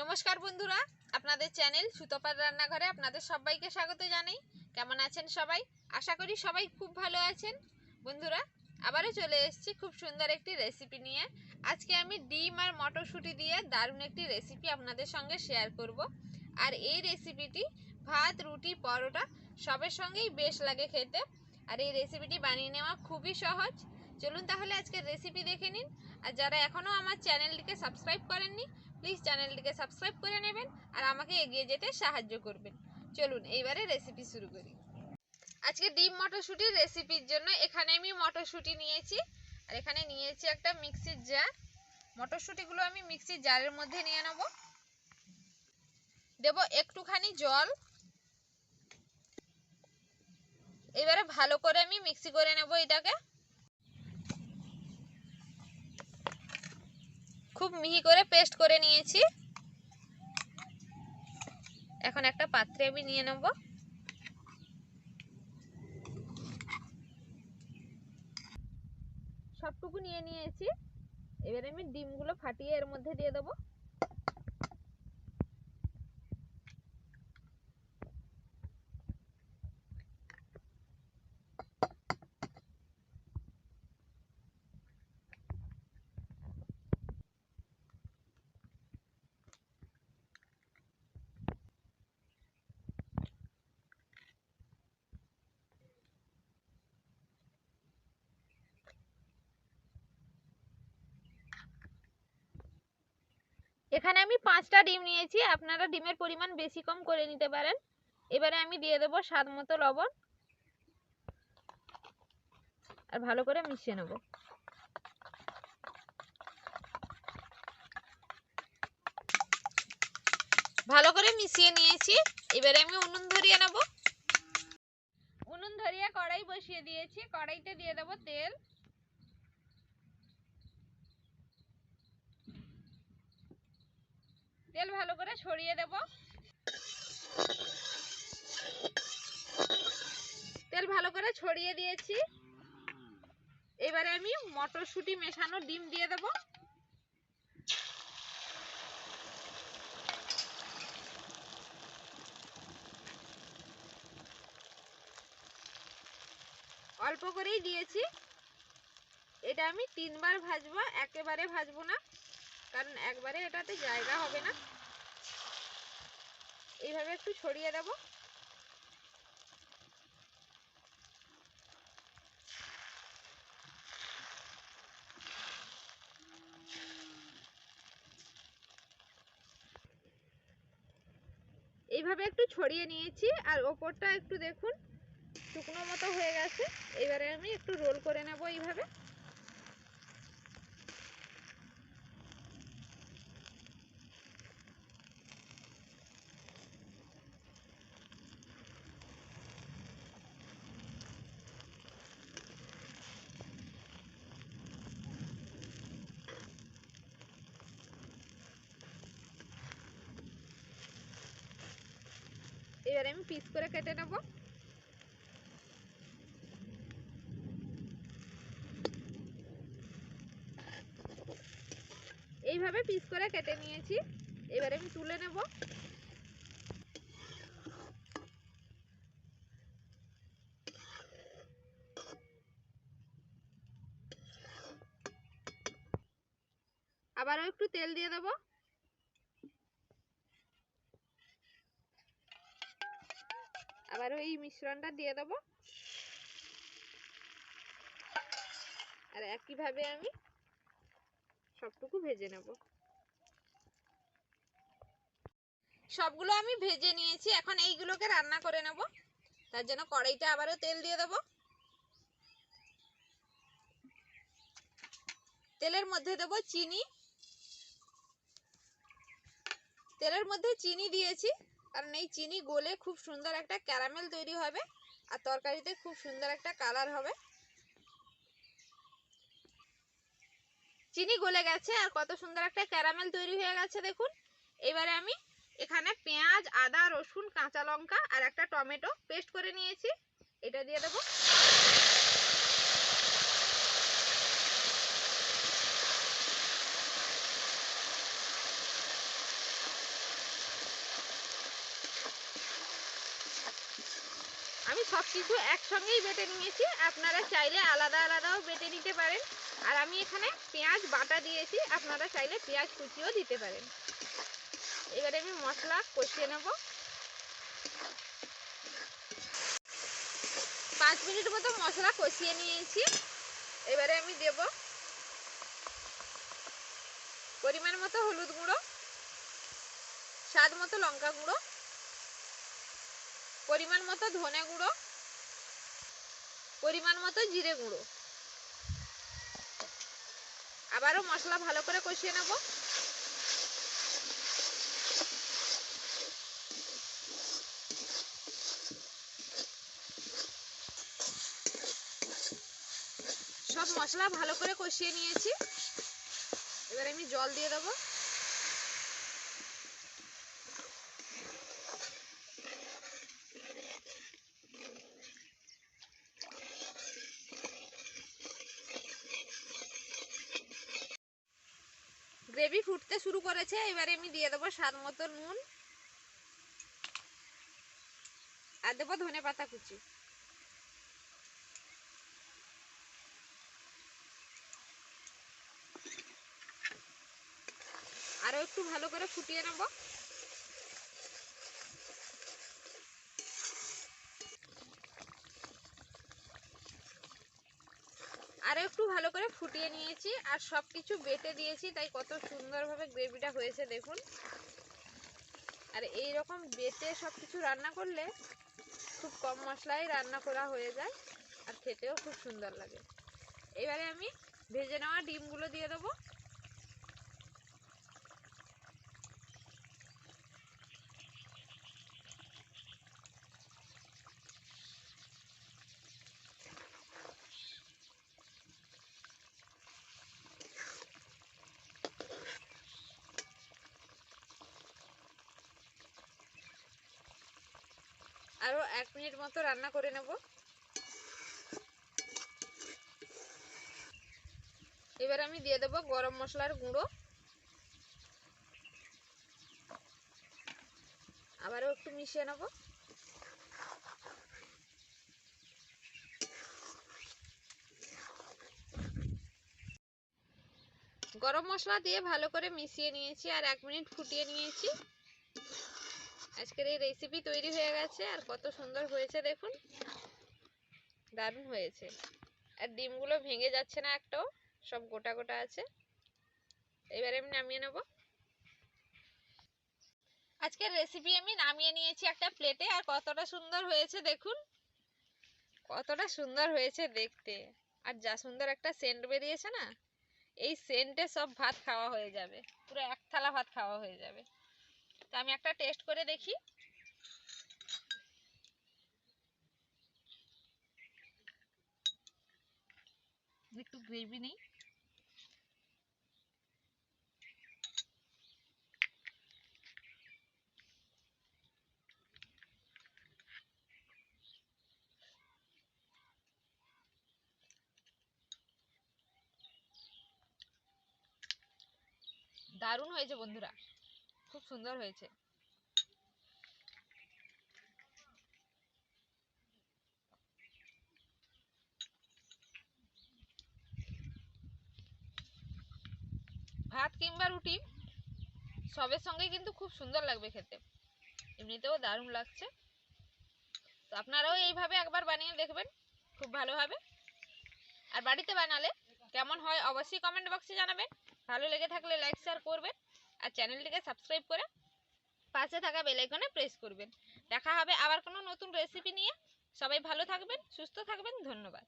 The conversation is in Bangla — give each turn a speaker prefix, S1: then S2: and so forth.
S1: নমস্কার বন্ধুরা, আপনাদের চ্যানেল সুতপার রান্নাঘরে আপনাদের সবাইকে স্বাগত জানাই। কেমন আছেন সবাই? আশা করি সবাই খুব ভালো আছেন। বন্ধুরা, আবারও চলে এসেছি খুব সুন্দর একটি রেসিপি নিয়ে। আজকে আমি ডিম আর মটরশুঁটি দিয়ে দারুণ একটি রেসিপি আপনাদের সঙ্গে শেয়ার করব। আর এই রেসিপিটি ভাত, রুটি, পরোটা সবের সঙ্গেই বেশ লাগে খেতে। আর এই রেসিপিটি বানিয়ে নেওয়া খুবই সহজ। চলুন তাহলে আজকের রেসিপি দেখে নিন। আর যারা এখনও আমার চ্যানেলটিকে সাবস্ক্রাইব করেননি প্লিজ চ্যানেলটিকে সাবস্ক্রাইব করে নেবেন আর আমাকে এগিয়ে যেতে সাহায্য করবেন। চলুন, এইবারে রেসিপি শুরু করি। আজকে ডিম মটরশুঁটির রেসিপির জন্য এখানে আমি মটরশুঁটি নিয়েছি। আর এখানে নিয়েছি একটা মিক্সির জার মটরশুঁটিগুলো আমি মিক্সির জারের মধ্যে নিয়ে নেব। দেব একটুখানি জল। এবারে ভালো করে আমি মিক্সি করে নেব এটাকে। খুব মিহি করে পেস্ট করে নিয়েছি। এখন একটা পাত্রে আমি নিয়ে নেব। সবটুকু নিয়ে নিয়েছি। এবারে আমি ডিমগুলো ফাটিয়ে এর মধ্যে দিয়ে দেবো। এখানে আমি পাঁচটা ডিম নিয়েছি, আপনারা ডিমের পরিমাণ বেশি কম করে নিতে পারেন। এবারে আমি দিয়ে দেবো স্বাদ মতো লবণ। আর ভালো করে মিশিয়ে নেব। ভালো করে মিশিয়ে নিয়েছি। এবারে আমি উনুন ধরিয়ে নেব। উনুন ধরিয়ে কড়াই বসিয়ে দিয়েছি। কড়াইতে দিয়ে দেবো তেল। তেল ভালো করে ছড়িয়ে দেব। তেল ভালো করে ছড়িয়ে দিয়েছি। এবারে আমি মটরশুঁটি মেশানো ডিম দিয়ে দেব। অল্প করেই দিয়েছি। এটা আমি তিনবার ভাজবো, একেবারে ভাজবো না। কারণ একবারে এটাতে জায়গা হবে না। এইভাবে একটু ছড়িয়ে দেব। এইভাবে একটু ছড়িয়ে নিয়েছি, আর ওপরটা একটু দেখুন, শুকনো মতো হয়ে গেছে। এবারে আমি একটু রোল করে নেব এইভাবে। এবার আমি পিস করে কেটে নেব। এইভাবে পিস করে কেটে নিয়েছি। এবার আমি তুলে নেব। আবারও একটু তেল দিয়ে দেবো। আবারও এই মিশ্রণটা দিয়ে দেবো। আর একইভাবে আমি সবটুকু ভেজে নেব। সবগুলো আমি ভেজে নিয়েছি, এখন এইগুলোকে রান্না করে নেব। তার জন্য কড়াইতে আবারও তেল দিয়ে দেবো। তেলের মধ্যে দেবো চিনি। তেলের মধ্যে চিনি দিয়েছি। কারণ এই চিনি গলে খুব সুন্দর একটা ক্যারামেল তৈরি হবে আর তরকারিতে খুব সুন্দর একটা কালার হবে। চিনি গলে গেছে আর কত সুন্দর একটা ক্যারামেল তৈরি হয়ে গেছে দেখুন। এবারে আমি এখানে পেঁয়াজ, আদা, রসুন, কাঁচা লঙ্কা আর একটা টমেটো পেস্ট করে নিয়েছি। এটা দিয়ে দেবো। সব কিছু একসঙ্গেই বেটে নিয়েছি। আপনারা চাইলে আলাদা আলাদাও বেটে নিতে পারেন। আর আমি এখানে পেঁয়াজ বাটা দিয়েছি, আপনারা চাইলে পেঁয়াজ কুচিও দিতে পারেন। এবারে আমি মশলা কষিয়ে নেব। পাঁচ মিনিট মতো মশলা কষিয়ে নিয়েছি। এবারে আমি দেব পরিমাণ মতো হলুদ গুঁড়ো, স্বাদ মতো লঙ্কা গুঁড়ো পরিমাণ মতো ধনে গুঁড়ো, পরিমাণ মতো জিরে গুঁড়ো। আবারও মশলা ভালো করে কষিয়ে নেব। সব মশলা ভালো করে কষিয়ে নিয়েছি। এবার আমি জল দিয়ে দেবো। গ্রেভি ফুটতে শুরু করেছে, এবারে আমি দিয়ে দেবো স্বাদ মতো নুন। আর দেবো ধনে পাতা কুচি। আরও একটু ভালো করে ফুটিয়ে নেব আরও একটু ভালো করে ফুটিয়ে নিয়েছি আর সব কিছু বেটে দিয়েছি, তাই কত সুন্দরভাবে গ্রেভিটা হয়েছে দেখুন। আর এই রকম বেটে সব কিছু রান্না করলে খুব কম মশলায় রান্না করা হয়ে যায় আর খেতেও খুব সুন্দর লাগে। এবারে আমি ভেজে নেওয়া ডিমগুলো দিয়ে দেবো। আরও এক মিনিট মতো রান্না করে নেব। এবার আমি দিয়ে দেবো গরম মশলার গুঁড়ো। আবারও একটু মিশিয়ে নেব। গরম মশলা দিয়ে ভালো করে মিশিয়ে নিয়েছি আর এক মিনিট ফুটিয়ে নিয়েছি। আজকের এই রেসিপি তৈরি হয়ে গেছে, আর কত সুন্দর হয়েছে দেখুন। দারুণ হয়েছে। আর ডিমগুলো ভেঙে যাচ্ছে না একটাও, সব গোটা গোটা আছে। এবারে আমি নামিয়ে নেব। আজকের রেসিপি আমি নামিয়ে নিয়েছি একটা প্লেটে আর কতটা সুন্দর হয়েছে দেখুন। কতটা সুন্দর হয়েছে দেখতে। আর যা সুন্দর একটা সেন্ট বেরিয়েছে না, এই সেন্টে সব ভাত খাওয়া হয়ে যাবে। পুরো এক থালা ভাত খাওয়া হয়ে যাবে। তো আমি একটা টেস্ট করে দেখি। একটু গ্রেভি নেই। দারুণ হয়েছে বন্ধুরা। খুব সুন্দর হয়েছে। ভাত কিংবা রুটি সবের সঙ্গে কিন্তু খুব সুন্দর লাগবে খেতে। এমনিতেও দারুণ লাগছে। তো আপনারাও এইভাবে একবার বানিয়ে দেখবেন, খুব ভালো হবে। আর বাড়িতে বানালে কেমন হয় অবশ্যই কমেন্ট বক্সে জানাবেন। ভালো লেগে থাকলে লাইক শেয়ার করবেন। আর চ্যানেলটিকে সাবস্ক্রাইব করে পাশে থাকা বেলাইকনে প্রেস করবেন। দেখা হবে আবার কোনো নতুন রেসিপি নিয়ে। সবাই ভালো থাকবেন, সুস্থ থাকবেন, ধন্যবাদ।